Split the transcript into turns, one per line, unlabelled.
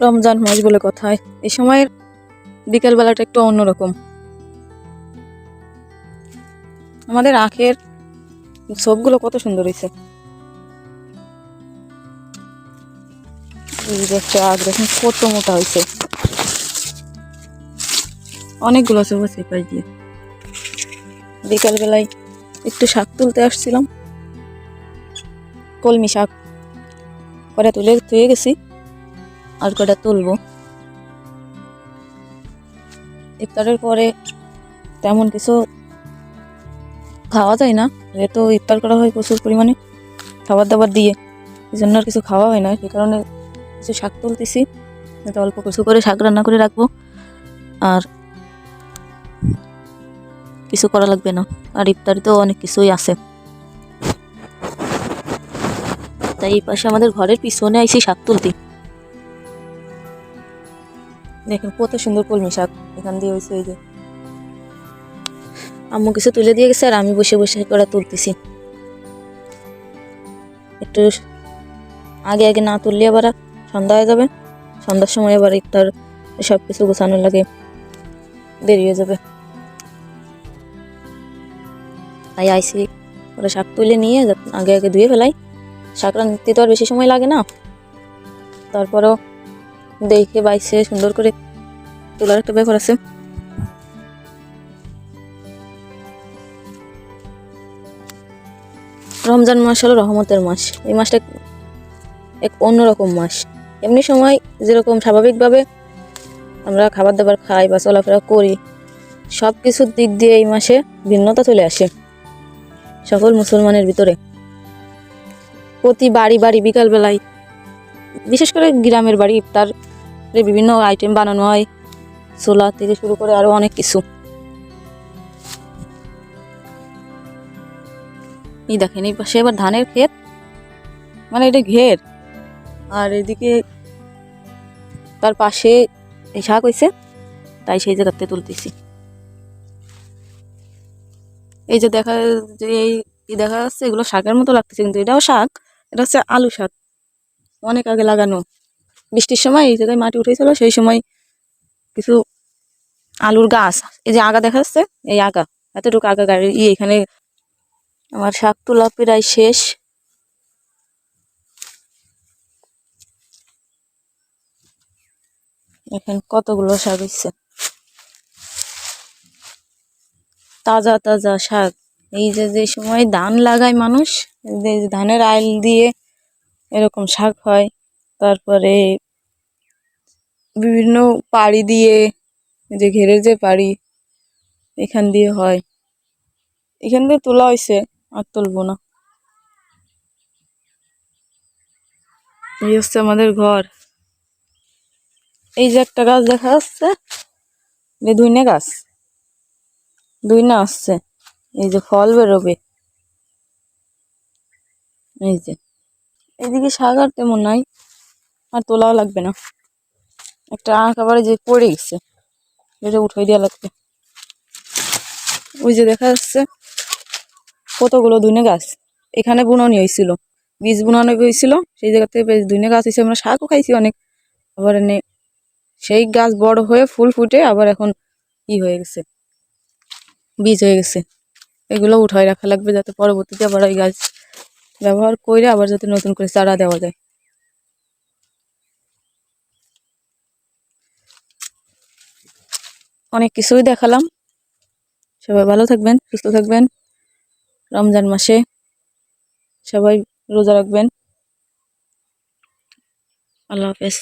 রমজান মাস বলে কথায় এই সময়ের বিকেল বেলাটা একটু অন্যরকম। আমাদের আখের সবগুলো কত সুন্দর হয়েছে। এই যে আখ, দেখুন কত মোটা হয়েছে। অনেকগুলো সব আছে পাই দিয়ে। বিকাল বেলায় একটু শাক তুলতে আসছিলাম। কলমি শাক। কটা তুলে ধুয়ে গেছি। আর কটা তুলবো? ইফতারের পরে তেমন কিছু খাওয়া যায় না। যেহেতু ইফতার করা হয় প্রচুর পরিমাণে খাবার দাবার দিয়ে এই জন্য আর কিছু খাওয়া হয় না। সেই কারণে কিছু শাক তুলতেছি যাতে অল্প কিছু করে শাক রান্না করে রাখব। আর কিছু করা লাগবে না। আর ইফতারিতেও অনেক কিছুই আছে। তাই এই পাশে আমাদের ঘরের পিছনে আইসি শাক তুলতে। দেখেন কত সুন্দর কলমি শাক। এখান দিয়ে হয়েছে এই যে। আম্মু কিছু তুলে দিয়ে গেছে আর আমি বসে বসে করে তুলতেছি। একটু আগে আগে না তুললে আবার সন্ধ্যা হয়ে যাবে। সন্ধ্যার সময় আবার ইফতার সব কিছু গোছানো লাগে দেরি হয়ে যাবে। তাই আইসি ওরা শাক তুলে নিয়ে আগে আগে ধুয়ে ফেলাই। শাক রাঁধতে তো আর বেশি সময় লাগে না। তারপরেও দেখে বাইসে সুন্দর করে তোলার একটা ব্যাপার আছে। রমজান মাস হলো রহমতের মাস। এই মাসটা এক অন্যরকম মাস। এমনি সময় যেরকম স্বাভাবিকভাবে আমরা খাবার দাবার খাই বা চলাফেরা করি সব কিছুর দিক দিয়ে এই মাসে ভিন্নতা চলে আসে সকল মুসলমানের ভিতরে। প্রতি বাড়ি বাড়ি বিকালবেলায়, বিশেষ করে গ্রামের বাড়ি ইফতার বিভিন্ন আইটেম বানানো হয়। ছোলা থেকে শুরু করে আরও অনেক কিছু। এই দেখেন, এই পাশে এবার ধানের ক্ষেত। মানে এটা ঘের। আর এদিকে তার পাশে এই শাক হয়েছে তাই সেই জায়গাতে তুলতেছি। এই যে দেখা যে এই দেখা যাচ্ছে, এগুলো শাকের মতো লাগতেছে, কিন্তু এটাও শাক, এটা হচ্ছে আলু শাক। অনেক আগে লাগানো। বৃষ্টির সময় এই জায়গায় মাটি উঠেছিল, সেই সময় কিছু আলুর গাছ, এই যে আগা দেখা যাচ্ছে এই আগা, এতটুকু আগা গাড়ি ইয়ে এখানে আমার শাক তোলা প্রায় শেষ। এখন কতগুলো শাক হচ্ছে তাজা তাজা শাক। এই যে যে সময় ধান লাগায় মানুষ ধানের আইল দিয়ে এরকম শাক হয়। তারপরে বিভিন্ন পাড়ি দিয়ে যে ঘেরের যে পাড়ি, এখান দিয়ে হয়। এখান দিয়ে তোলা হয়েছে আর তুলবো না। এই হচ্ছে আমাদের ঘর। এই যে একটা গাছ দেখা যাচ্ছে, এই ধুইনে গাছ। ধুইনা আসছে, এই যে ফল বেরোবে। এই যে। শাক আর তেমন নাই। আর তোলাও লাগবে না। একটা আঁক আবার যে পড়ে গেছে, এটা উঠাই দেওয়া লাগবে। ওই যে দেখা যাচ্ছে কতগুলো ধুনে গাছ, এখানে বুননি হয়েছিল, বীজ বুনানো হয়েছিল, সেই জায়গাতে বেশ ধুনে গাছ হয়েছে, আমরা শাকও খাইছি অনেক। আবার এনে সেই গাছ বড় হয়ে ফুল ফুটে আবার এখন ই হয়ে গেছে, বীজ হয়ে গেছে। এগুলো উঠাই রাখা লাগবে যাতে পরবর্তীতে আবার ওই গাছ ব্যবহার করে আবার যাতে নতুন করে চারা দেওয়া যায়। অনেক কিছুই দেখালাম। সবাই ভালো থাকবেন, সুস্থ থাকবেন। রমজান মাসে সবাই রোজা রাখবেন। আল্লাহ হাফেজ।